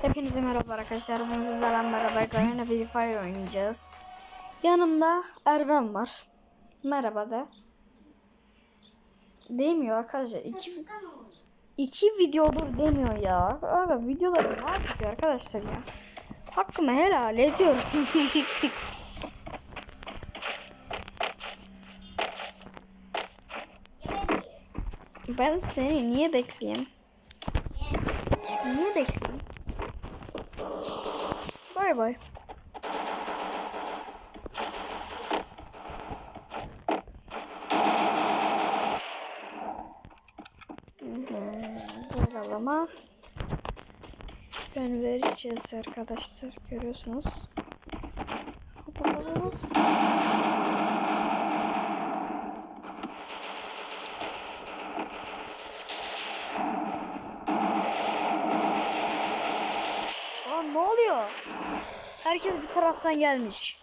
Hepinize merhaba arkadaşlar. Bugün sizlerle beraber Garena Fire oynayacağız. Yanımda Erben var. Merhaba de. Demiyor arkadaşlar. İki, iki videodur demiyor ya. Abi videoları ne yapıyor arkadaşlar ya? Hakkımı helal ediyorum. ben seni niye bekleyeyim? Niye bekleyeyim? Bay bay. Ben vereceğiz arkadaşlar. Görüyorsunuz. Herkes bir taraftan gelmiş.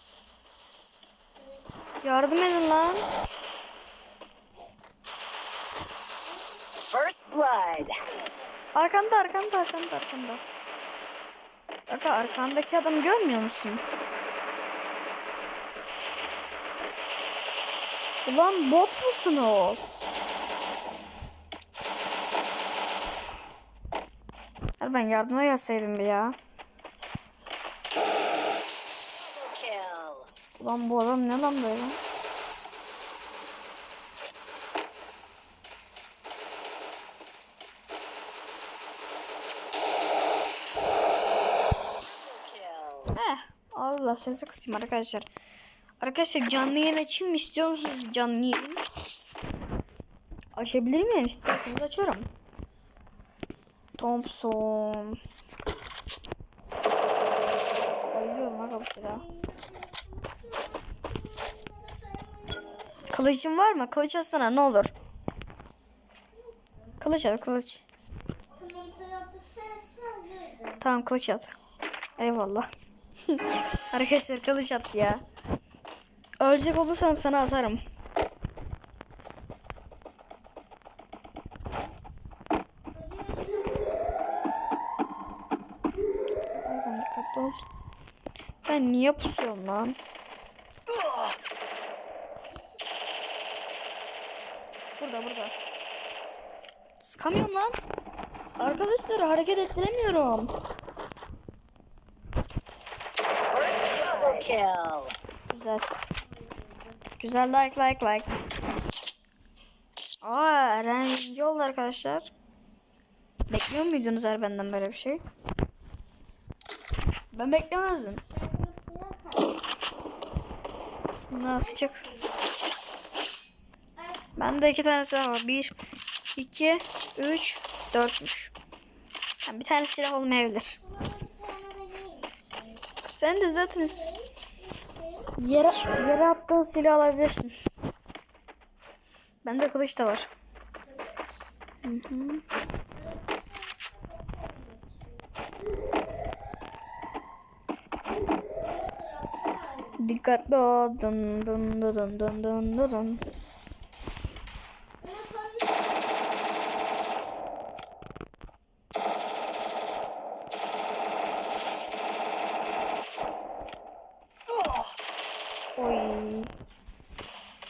Yardım edin lan. First blood. Arkanda arkanda arkanda arkanda. Arka arkandaki adamı görmüyor musun? Ulan bot musunuz? Ben yardıma gelseydim ya. Ulan bu adam ne lan böyle? Eh Allah sesi kısayım arkadaşlar. Arkadaşlar canlı yayın açayım mı istiyor musunuz canlı yayın? Açabilir miyim? İstiyorsanız açarım. Thompson. Bayılıyorum aga Kılıcın var mı? Kılıç atsana ne olur. Kılıç at kılıç. Tamam kılıç at. Eyvallah. Arkadaşlar kılıç at ya. Ölecek olursam sana atarım. Ben niye pusuyorum lan? Burada burada. Sıkamıyorum lan. Arkadaşlar hareket ettiremiyorum. Güzel. Güzel like like like. Aa Eren birinci oldu arkadaşlar. Bekliyor muydunuz her benden böyle bir şey? Ben beklemezdim. Ne atacaksın? Bende iki tane silah var. Bir, iki, üç, dörtmüş. Yani bir tane silah olmayabilir. Sen de zaten Yere, yere attığın silah alabilirsin. Bende kılıç da var. Hı hı. Dikkatli ol. Dın dın dın dın dın dın dın dın. Oy.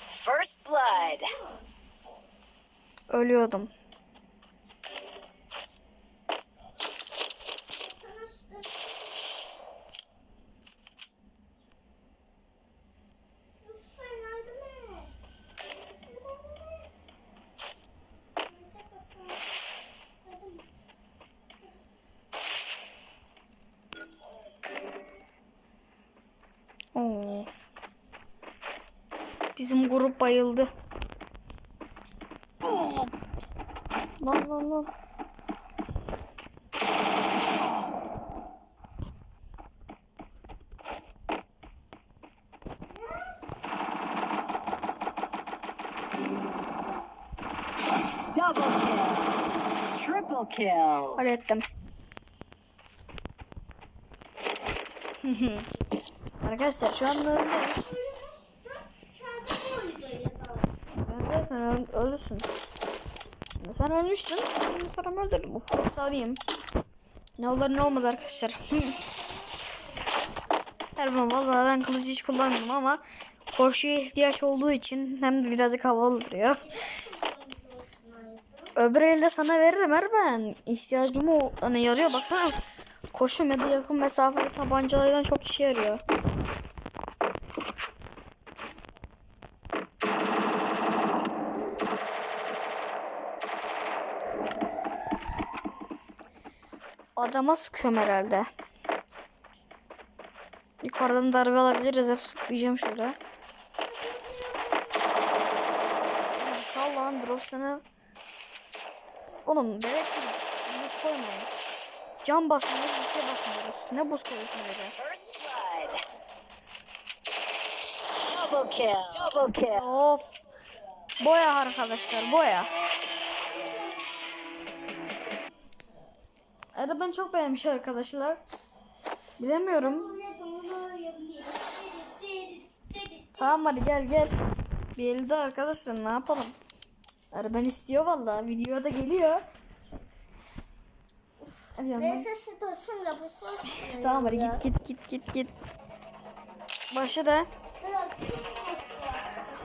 First blood. Ölüyordum. Oo. Bizim grup bayıldı. Lan lan lan. Double kill. Triple kill. Hallettim. Arkadaşlar şu anda öndeyiz. Ben zaten öl- ölürsün. Sen ölmüştün. Ben paramı öldürdüm. Uf. Ne olur ne olmaz arkadaşlar. Erman vallahi ben kılıcı hiç kullanmıyorum ama koşuya ihtiyaç olduğu için hem de birazcık havalı duruyor. Öbür elde sana veririm Erman. İhtiyacım o hani yarıyor baksana. Koşu ya da yakın mesafeli tabancalardan çok işe yarıyor. Adama sıkıyorum herhalde. Yukarıdan darbe alabiliriz. Hep sıklayacağım şurada. Lan drop sana. Oğlum bebek buz koymayın. Cam basmıyoruz bir şey basmıyoruz. Ne buz koyuyorsun böyle? Double kill. Double kill. Of. Boya arkadaşlar boya. Arada ben çok beğenmiş arkadaşlar. Bilemiyorum. Tamam hadi gel gel. Bir elde arkadaşlar ne yapalım? Arada ben istiyor vallahi videoya da geliyor. Uf, hadi yanına. Neyse şu dostum yapışır. Tamam hadi git git git git git. Başla da.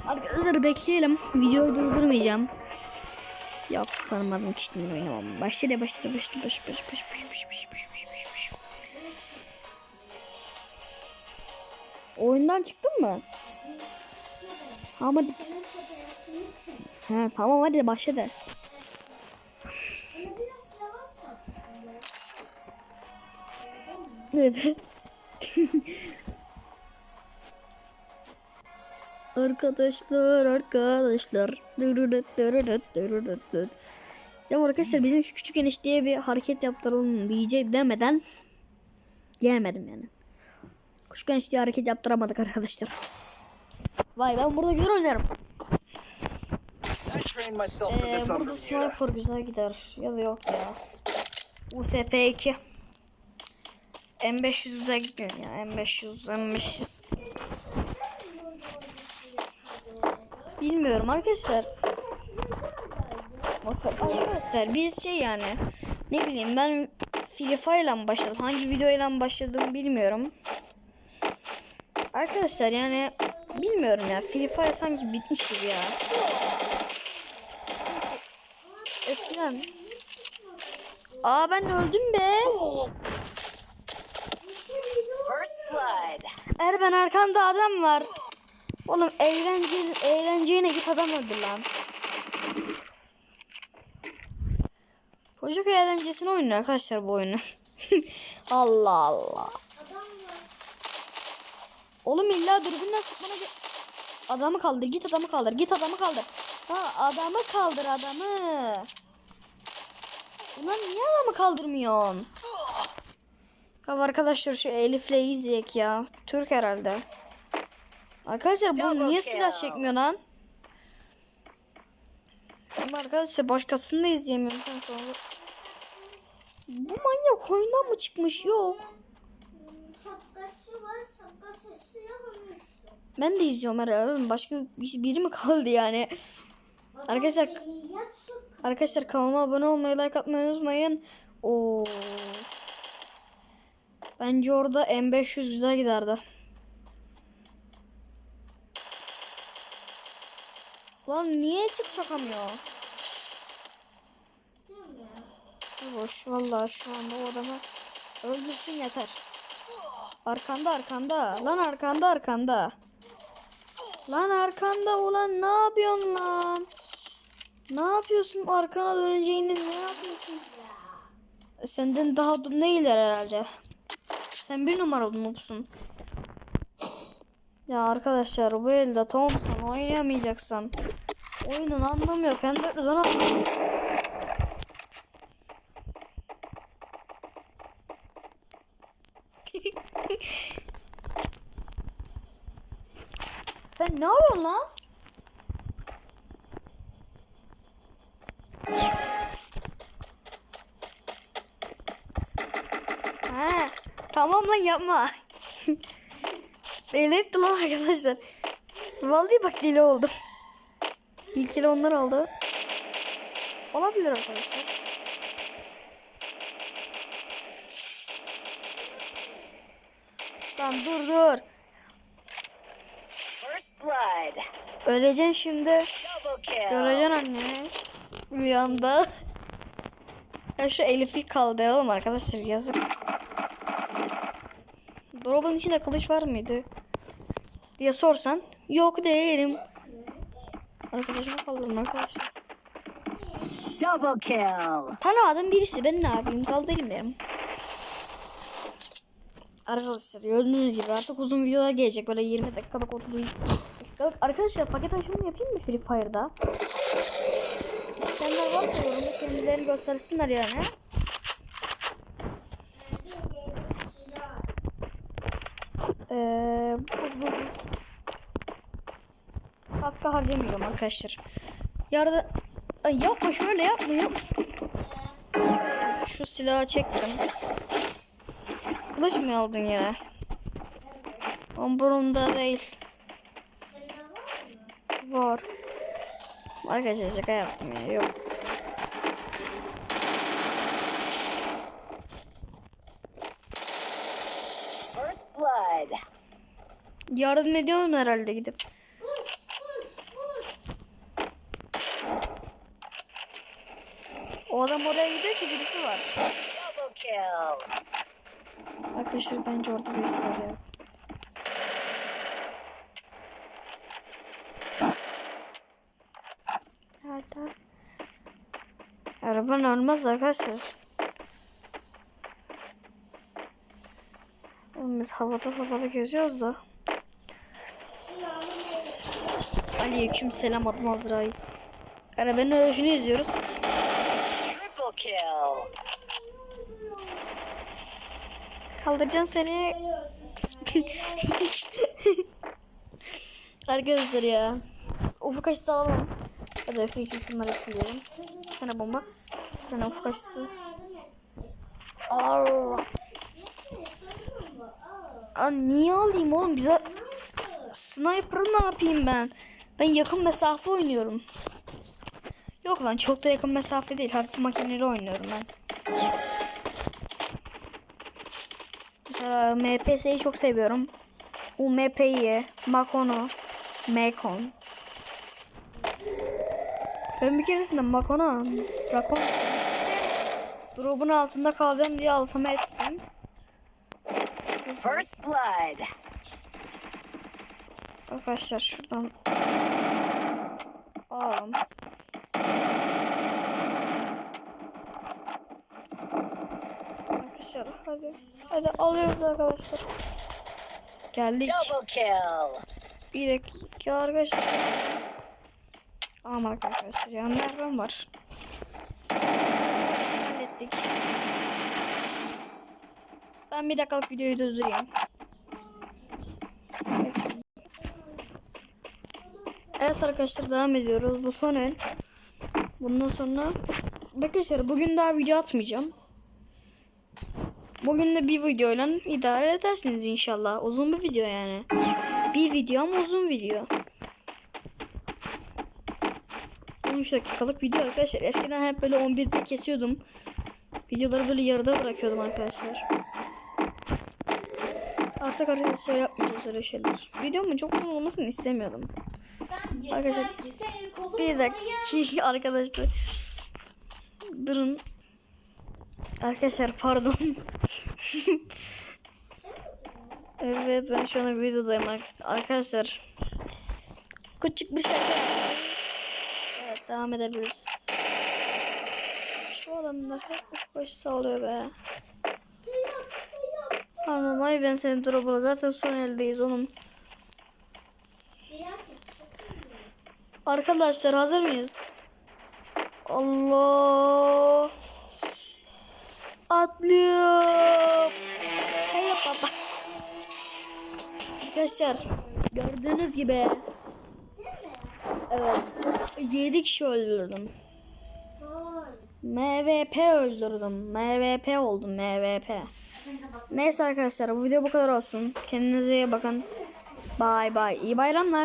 Arkadaşlar bekleyelim. Videoyu durdurmayacağım. Yok tanımadığım kişinin oynamam. Başla başla başla başla başla başla başla Oyundan çıktın mı? Ama Ha tamam hadi başla da. Evet. Arkadaşlar arkadaşlar. Ya arkadaşlar bizim şu küçük enişteye bir hareket yaptıralım diyecek demeden gelmedim yani. Küçük enişteye hareket yaptıramadık arkadaşlar. Vay ben burada güzel oynarım. Ee, burada sniper güzel gider. Ya da yok ya. USP 2. M500 güzel gitmiyor ya. M500, M500. Bilmiyorum arkadaşlar. Arkadaşlar biz şey yani ne bileyim ben FIFA ile başladım. Hangi videoyla başladığımı bilmiyorum. Arkadaşlar yani bilmiyorum ya. Free Fire sanki bitmiş gibi ya. Eskiden. Aa ben öldüm be. First blood. Erben arkanda adam var. Oğlum eğlence, eğlenceyine git adam öldür lan. Çocuk eğlencesine oynuyor arkadaşlar bu oyunu. Allah Allah. Oğlum illa dürbünle sıkmana Adamı kaldır git adamı kaldır git adamı kaldır. Ha adamı kaldır adamı. Ulan niye adamı kaldırmıyorsun? Ya arkadaşlar şu Elif'le izleyek ya. Türk herhalde. Arkadaşlar bu Double niye kill. silah çekmiyor lan? Ama arkadaşlar başkasını da izleyemiyorum sen sonra. Bu manyak oyundan mı çıkmış? Yok. Ben de izliyorum herhalde. Başka bir- biri mi kaldı yani? Arkadaşlar arkadaşlar kanalıma abone olmayı, like atmayı unutmayın. Oo. Bence orada M500 güzel giderdi. Lan niye çıt şakamıyor? Boş vallahi şu anda o adamı öldürsün yeter. Arkanda arkanda. Lan arkanda arkanda. Lan arkanda ulan ne yapıyorsun lan? Ne yapıyorsun arkana döneceğini ne yapıyorsun? Senden daha dur neyler herhalde. Sen bir numaralı noobsun. Ya arkadaşlar bu elde Thompson oynayamayacaksan oyunun anlamı yok. Hem de zaman Sen ne yapıyorsun lan? Tamam lan yapma. Deli etti lan arkadaşlar. Vallahi bak deli oldum. İlk ele onlar aldı. Olabilir arkadaşlar. Tamam dur dur. Öleceksin şimdi. Göreceksin anne. Rüyanda. Ya şu Elif'i kaldıralım arkadaşlar yazık. Dolabın içinde kılıç var mıydı? Diye sorsan yok değilim. Arkadaşımı kaldırın arkadaşlar. Double kill. Tanımadığım birisi ben ne yapayım kaldırayım derim. Arkadaşlar gördüğünüz gibi artık uzun videolar gelecek böyle 20 dakikalık 30 dakikalık. Arkadaşlar paket açılımı yapayım mı Free Fire'da? İsteyenler varsa yorumda kendilerini göstersinler yani. Eee bu. Kaska harcamayacağım arkadaşlar. Yarda Ay yapma şöyle yapma. Şu silahı çektim. Kılıç mı aldın ya? Omburumda değil. Var. Arkadaşlar şaka yaptım ya. Yok. First blood. Yardım ediyorum herhalde gidip. O adam oraya gidiyor ki birisi var. Arkadaşlar bence orada birisi var ya. Nerede? Araban olmaz arkadaşlar. Biz havada havada geziyoruz da. Aleyküm selam adım Azrail. Arabanın ölüşünü izliyoruz. Triple kill. Kaldıracağım seni. Arkadaşlar ya. Ufuk aşısı alalım. Hadi Efe iki şunları. Bir tane bomba. Tane ufuk aşısı. Allah. Aa, niye alayım oğlum? Güzel. Sniper'ı ne yapayım ben? Ben yakın mesafe oynuyorum. Yok lan çok da yakın mesafe değil. Hafif makineli oynuyorum ben. Mesela MPS'yi çok seviyorum. UMP'yi, Makon'u, Mekon. Ben bir keresinde Makon'a, Rakon Drop'un altında kalacağım diye alfama ettim. First blood. Arkadaşlar şuradan alalım. Arkadaşlar hadi. Hadi alıyoruz arkadaşlar. Geldik. Double kill. Bir dakika arkadaşlar. Ama arkadaşlar yanında ben var. Hallettik. Ben bir dakikalık videoyu durdurayım. Evet arkadaşlar devam ediyoruz. Bu son el. Bundan sonra arkadaşlar bugün daha video atmayacağım. Bugün de bir videoyla idare edersiniz inşallah. Uzun bir video yani. Bir video ama uzun video. 13 dakikalık video arkadaşlar. Eskiden hep böyle 11'de kesiyordum. Videoları böyle yarıda bırakıyordum arkadaşlar. Artık arkadaşlar yapmayacağız öyle şeyler. Videomun çok uzun olmasını istemiyordum. Arkadaşlar bir dakika arkadaşlar. Durun. Arkadaşlar pardon. evet ben şu an videodayım ar- arkadaşlar. Küçük bir şaka. Evet devam edebiliriz. Şu adam da hep baş sağlıyor be. Tamam ben seni drop'una zaten son eldeyiz onun. Arkadaşlar hazır mıyız? Allah. Atlıyor. Hey baba. Arkadaşlar gördüğünüz gibi Evet 7 kişi öldürdüm. MVP öldürdüm. MVP oldum MVP. Neyse arkadaşlar bu video bu kadar olsun. Kendinize iyi bakın. Bye bye. İyi bayramlar.